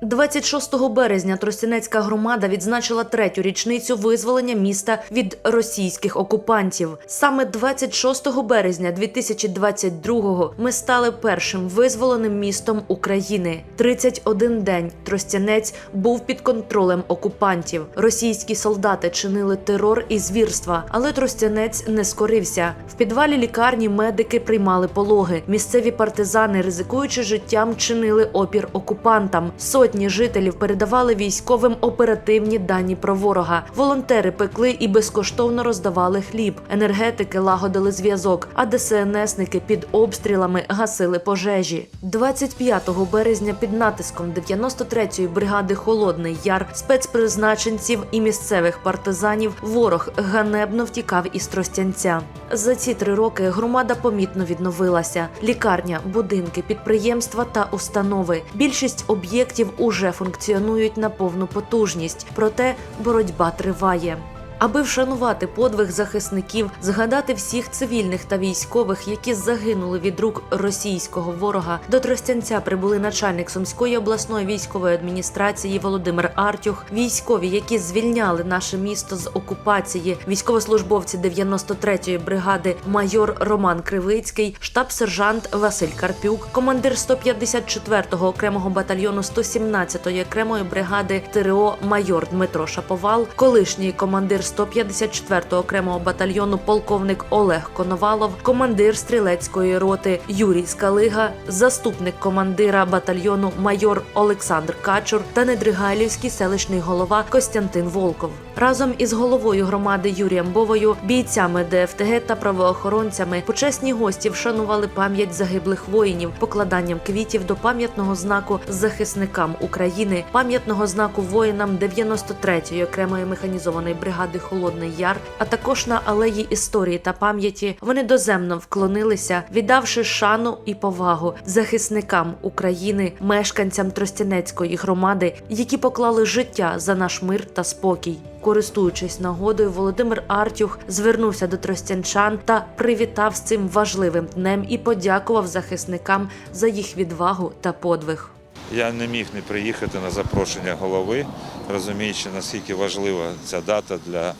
26 березня Тростянецька громада відзначила третю річницю визволення міста від російських окупантів. Саме 26 березня 2022-го ми стали першим визволеним містом України. 31 день Тростянець був під контролем окупантів. Російські солдати чинили терор і звірства, але Тростянець не скорився. В підвалі лікарні медики приймали пологи. Місцеві партизани, ризикуючи життям, чинили опір окупантам. Сотні жителів передавали військовим оперативні дані про ворога. Волонтери пекли і безкоштовно роздавали хліб. Енергетики лагодили зв'язок, а ДСНСники під обстрілами гасили пожежі. 25 березня під натиском 93-ї бригади Холодний Яр спецпризначенців і місцевих партизанів ворог ганебно втікав із Тростянця. За ці три роки громада помітно відновилася: лікарня, будинки, підприємства та установи. Більшість об'єктів уже функціонують на повну потужність, проте боротьба триває. Аби вшанувати подвиг захисників, згадати всіх цивільних та військових, які загинули від рук російського ворога, до Тростянця прибули начальник Сумської обласної військової адміністрації Володимир Артюх, військові, які звільняли наше місто з окупації, військовослужбовці 93-ї бригади, майор Роман Кривицький, штаб-сержант Василь Карпюк, командир 154-го окремого батальйону 117-ї окремої бригади ТРО майор Дмитро Шаповал, колишній командир 154-го окремого батальйону полковник Олег Коновалов, командир стрілецької роти Юрій Скалига, заступник командира батальйону майор Олександр Качур та Недригайлівський селищний голова Костянтин Волков. Разом із головою громади Юрієм Бовою, бійцями ДФТГ та правоохоронцями почесні гості вшанували пам'ять загиблих воїнів, покладанням квітів до пам'ятного знаку захисникам України, пам'ятного знаку воїнам 93-ї окремої механізованої бригади Холодний Яр, а також на алеї історії та пам'яті вони доземно вклонилися, віддавши шану і повагу захисникам України, мешканцям Тростянецької громади, які поклали життя за наш мир та спокій. Користуючись нагодою, Володимир Артюх звернувся до тростянчан та привітав з цим важливим днем і подякував захисникам за їх відвагу та подвиг. Я не міг не приїхати на запрошення голови, розуміючи, наскільки важлива ця дата для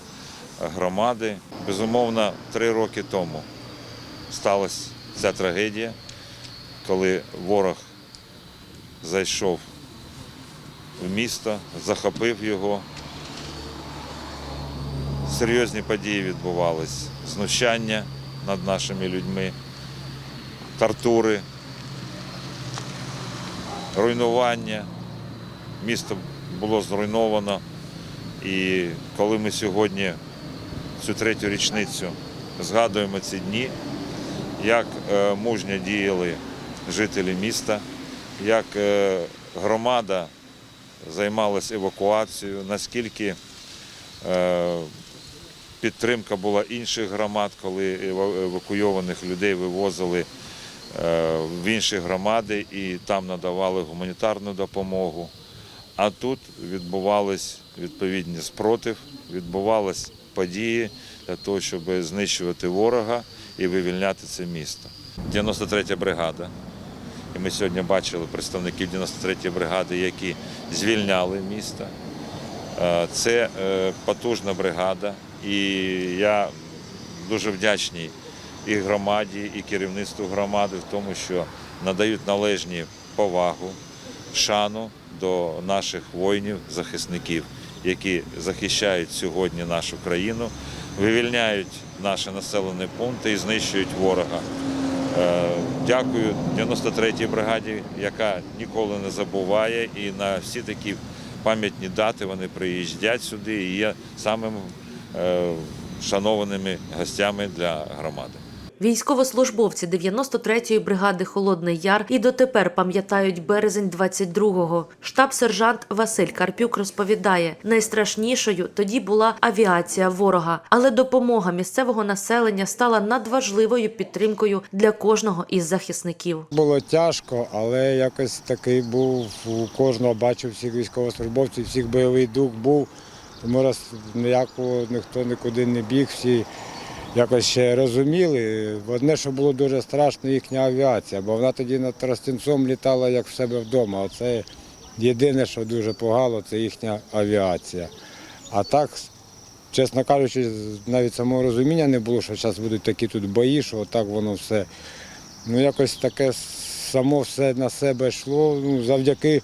громади. Безумовно, три роки тому сталася ця трагедія, коли ворог зайшов в місто, захопив його. Серйозні події відбувались, знущання над нашими людьми, тортури, руйнування. Місто було зруйновано. І коли ми сьогодні цю третю річницю згадуємо ці дні, як е, мужньо діяли жителі міста, як е, громада займалась евакуацією, наскільки е, підтримка була інших громад, коли евакуйованих людей вивозили в інші громади і там надавали гуманітарну допомогу. А тут відбувались відповідні спротив, відбувались події для того, щоб знищувати ворога і вивільняти це місто. 93-я бригада. І ми сьогодні бачили представників 93-ї бригади, які звільняли місто. Е, Це е, потужна бригада, і я дуже вдячний і громаді, і керівництву громади в тому, що надають належні повагу, шану до наших воїнів, захисників, які захищають сьогодні нашу країну, вивільняють наші населені пункти і знищують ворога. Е, Дякую 93-й бригаді, яка ніколи не забуває, і на всі такі пам'ятні дати вони приїздять сюди і є самими е, шанованими гостями для громади. Військовослужбовці 93-ї бригади Холодний Яр і дотепер пам'ятають березень 22-го. Штаб-сержант Василь Карпюк розповідає, найстрашнішою тоді була авіація ворога, але допомога місцевого населення стала надважливою підтримкою для кожного із захисників. Було тяжко, але якось такий був у кожного бачив всіх військовослужбовців, всіх бойовий дух був. Тому раз ніякого ніхто нікуди не біг, всі якось розуміли. Одне, що було дуже страшно, їхня авіація, бо вона тоді над Тростянцем літала як в себе вдома. Оце Єдине, що дуже погано, це їхня авіація. А так, чесно кажучи, навіть самого розуміння не було, що зараз будуть такі тут бої, що отак воно все. Ну, якось таке само все на себе йшло. Ну, завдяки,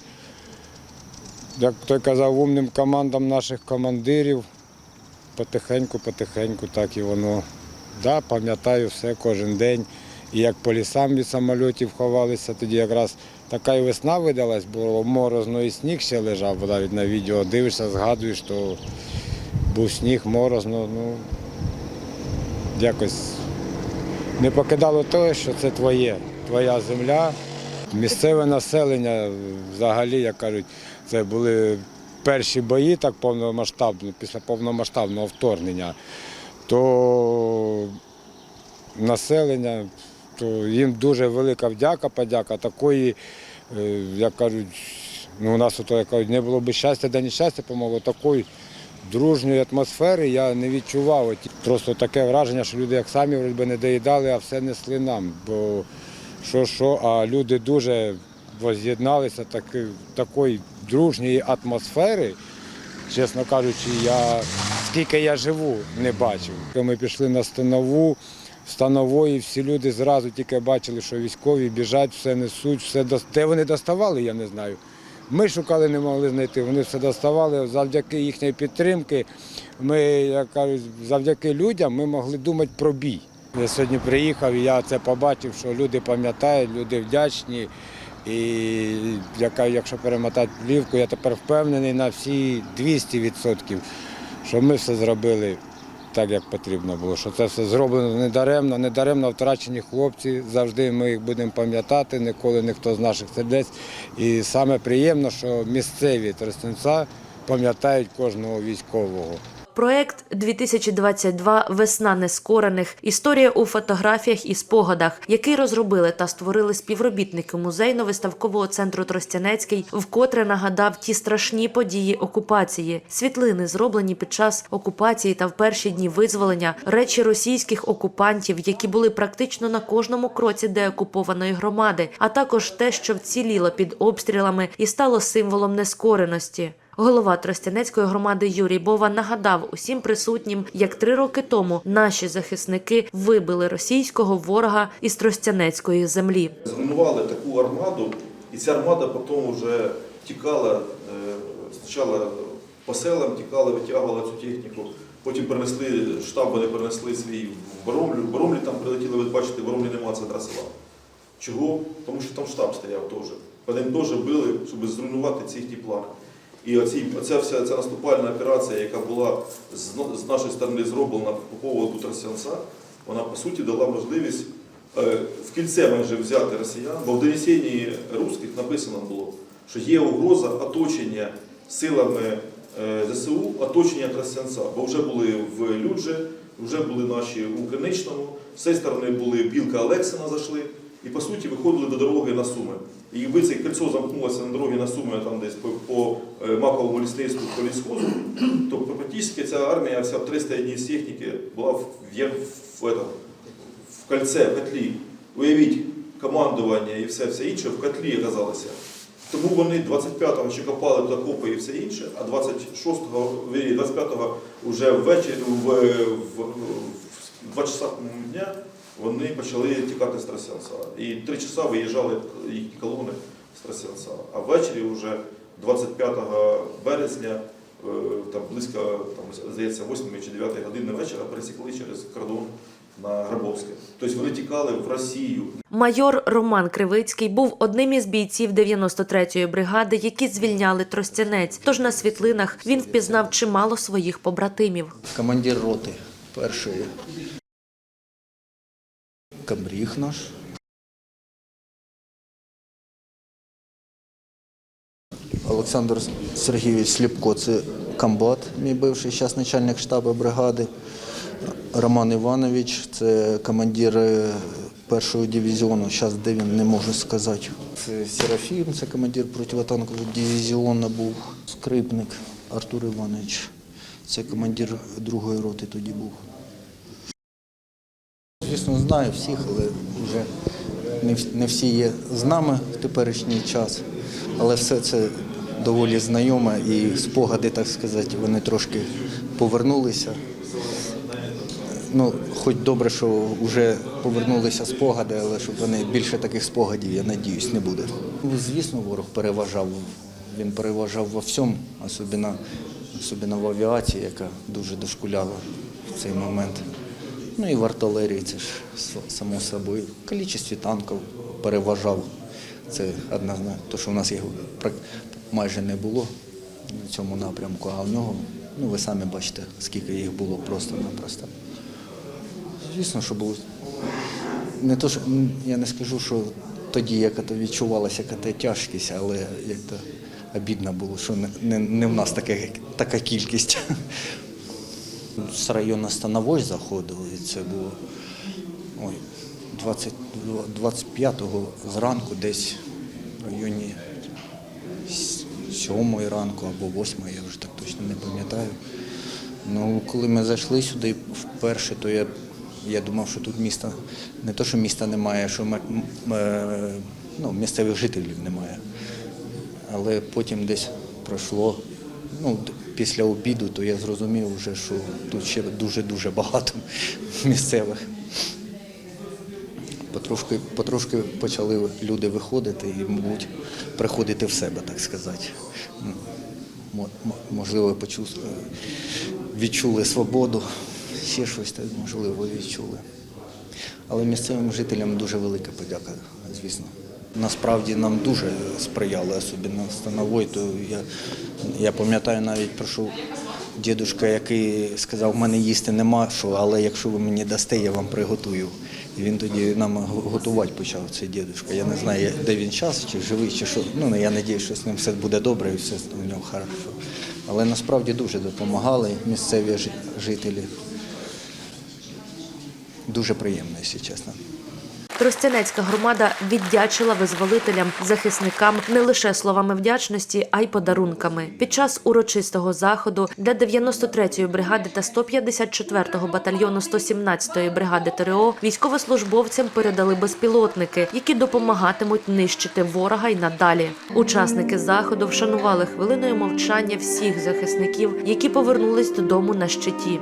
як той казав, умним командам наших командирів. Потихеньку, потихеньку, так і воно. Да, пам'ятаю все кожен день. І як по лісам від самольотів ховалися, тоді якраз така і весна видалась, було морозно і сніг ще лежав, бо навіть на відео дивишся, згадуєш, то був сніг, морозно. Ну, якось не покидало того, що це твоє, твоя земля. Місцеве населення взагалі, як кажуть, це були перші бої так повномасштабно, після повномасштабного вторгнення, то населення, то їм дуже велика вдяка, подяка. Такої, е, як кажуть, ну у нас ото, як кажуть, не було б щастя, да щастя, по-моєму, такої дружньої атмосфери я не відчував. От Просто таке враження, що люди як самі вроді не доїдали, а все несли нам. Бо що, що, а люди дуже воз'єдналися таки, такої дружньої атмосфери. Чесно кажучи, я скільки я живу, не бачив. Ми пішли на станову, станової всі люди зразу тільки бачили, що військові біжать, все несуть, все до... де вони доставали, я не знаю. Ми шукали, не могли знайти. Вони все доставали завдяки їхньої підтримки. Ми, як кажуть, завдяки людям ми могли думати про бій. Я сьогодні приїхав і я це побачив, що люди пам'ятають, люди вдячні. І яка, якщо перемотати плівку, я тепер впевнений на всі 200%, що ми все зробили так, як потрібно було. Що це все зроблено недаремно, недаремно втрачені хлопці. Завжди ми їх будемо пам'ятати, ніколи ніхто з наших сердець. І саме приємно, що місцеві тростянця пам'ятають кожного військового. Проект 2022 Весна нескорених. Історія у фотографіях і спогадах, який розробили та створили співробітники музейно-виставкового центру Тростянецький, вкотре нагадав ті страшні події окупації. Світлини зроблені під час окупації та в перші дні визволення, речі російських окупантів, які були практично на кожному кроці деокупованої громади, а також те, що вціліло під обстрілами і стало символом нескореності. Голова Тростянецької громади Юрій Бова нагадав усім присутнім, як три роки тому наші захисники вибили російського ворога із Тростянецької землі. Зруйнували таку армаду, і ця армада потім вже тікала, е, спочатку по селам тікали, витягували цю техніку. Потім перенесли, штаб вони перенесли свій в Боромлю. В Боромлі там прилетіли, ви бачите, в Боромлі немає центра села. Чого? Тому що там штаб стояв теж. По ним теж били, щоб зруйнувати ці їхні плани. І оці, оця вся ця наступальна операція, яка була з, з нашої сторони зроблена по поводу Тросянця, вона по суті дала можливість е, в кільце майже взяти росіян, бо в донесенні русських написано було, що є угроза оточення силами е, ЗСУ, оточення Тросянця, бо вже були в Людже, вже були наші у Криничному, з цієї сторони були Білка Олексина зайшли, і по суті виходили до дороги на Суми. І якби це кольцо замкнулося на дорогі на Суми, там десь по, по е, маковому лісництву, по лісхозу, то практично ця армія, вся 300 одиниць техніки була в, в, в, этом, в кольце, в котлі. Уявіть, командування і все, все інше в котлі оказалося. Тому вони 25-го ще копали туди копи і все інше, а 26-го, 25-го вже ввечері, в, в, в 2 часа дня вони почали тікати з Тросянця. І 3 часа виїжджали їхні колони з Тросянця. А ввечері вже 25 березня, е, там близько, там, здається, 8 чи 9 години вечора пересікли через кордон на Грабовське. Тобто вони тікали в Росію, Майор Роман Кривицький був одним із бійців 93-ї бригади, які звільняли Тростянець. Тож на світлинах він впізнав чимало своїх побратимів. командир роти першої. Камбріг наш. Олександр Сергійович Сліпко, це комбат, мій бивший, зараз начальник штабу бригади. Роман Іванович, це командир е, першого дивізіону, зараз де він не можу сказати. Це Серафім, це командир противотанкового дивізіону був, скрипник Артур Іванович. Це командир другої роти тоді був. Звісно, знаю всіх, але вже не, всі є з нами в теперішній час. Але все це доволі знайоме і спогади, так сказати, вони трошки повернулися. Ну, хоч добре, що вже повернулися спогади, але щоб вони більше таких спогадів, я надіюсь, не буде. Ну, Звісно, ворог переважав. Він переважав во всьому, особливо, особливо в авіації, яка дуже дошкуляла в цей момент. Ну і в артилерії це ж само собою. В кількості танків переважав. Це однозначно, то, що в нас їх майже не було на цьому напрямку, а в нього, ну ви самі бачите, скільки їх було просто-напросто. Звісно, що було. Не то, що, я не скажу, що тоді як то відчувалася яка то тяжкість, але як то обідно було, що не, не, не в нас таке, така кількість. З району Становой заходили, це було ой, 20, 25-го зранку, десь в районі 7 ранку або 8, я вже так точно не пам'ятаю. Ну, коли ми зайшли сюди вперше, то я, я думав, що тут міста не то, що міста немає, що е, ну, місцевих жителів немає. Але потім десь пройшло, ну, після обіду, то я зрозумів вже, що тут ще дуже-дуже багато місцевих. Потрошки, потрошки почали люди виходити і, мабуть, приходити в себе, так сказати. Ну, мо- мо- Можливо, почув- відчули свободу, ще щось так, можливо, відчули. Але місцевим жителям дуже велика подяка, звісно. Насправді нам дуже сприяли, особливо становой. То я, я пам'ятаю, навіть пройшов дідусь, який сказав, в мене їсти нема що, але якщо ви мені дасте, я вам приготую. І він тоді нам готувати почав цей дідусь. Я не знаю, де він час, чи живий, чи що. Ну, я сподіваюся, що з ним все буде добре і все у нього хорошо. Але насправді дуже допомагали місцеві жителі. Дуже приємно, якщо чесно. Тростянецька громада віддячила визволителям, захисникам не лише словами вдячності, а й подарунками. Під час урочистого заходу для 93-ї бригади та 154-го батальйону 117-ї бригади ТРО військовослужбовцям передали безпілотники, які допомагатимуть нищити ворога й надалі. Учасники заходу вшанували хвилиною мовчання всіх захисників, які повернулись додому на щиті.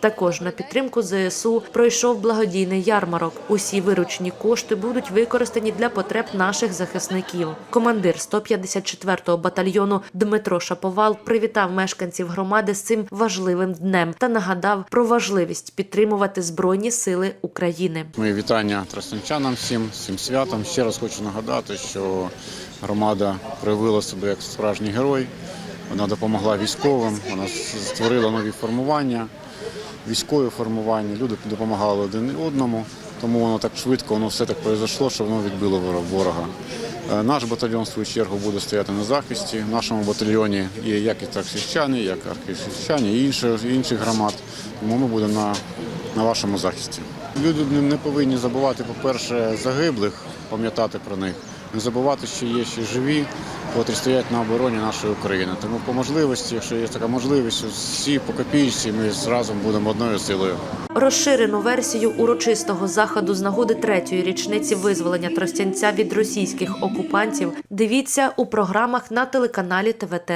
Також на підтримку ЗСУ пройшов благодійний ярмарок. Усі виручені кошти будуть використані для потреб наших захисників. Командир 154-го батальйону Дмитро Шаповал привітав мешканців громади з цим важливим днем та нагадав про важливість підтримувати збройні сили України. Мої вітання тростянчанам всім, всім святом. Ще раз хочу нагадати, що громада проявила себе як справжній герой. Вона допомогла військовим, вона створила нові формування, військові формування. Люди допомагали один одному, тому воно так швидко, воно все так произошло, що воно відбило ворога. Е, Наш батальйон, в свою чергу, буде стояти на захисті. В нашому батальйоні є як і таксівчани, як архівчани, і інших громад. Тому ми будемо на, на вашому захисті. Люди не повинні забувати, по-перше, загиблих, пам'ятати про них, не забувати, що є ще живі, котрі стоять на обороні нашої України. Тому по можливості, якщо є така можливість, всі по копійці ми разом будемо одною силою. Розширену версію урочистого заходу з нагоди третьої річниці визволення Тростянця від російських окупантів дивіться у програмах на телеканалі ТВТ.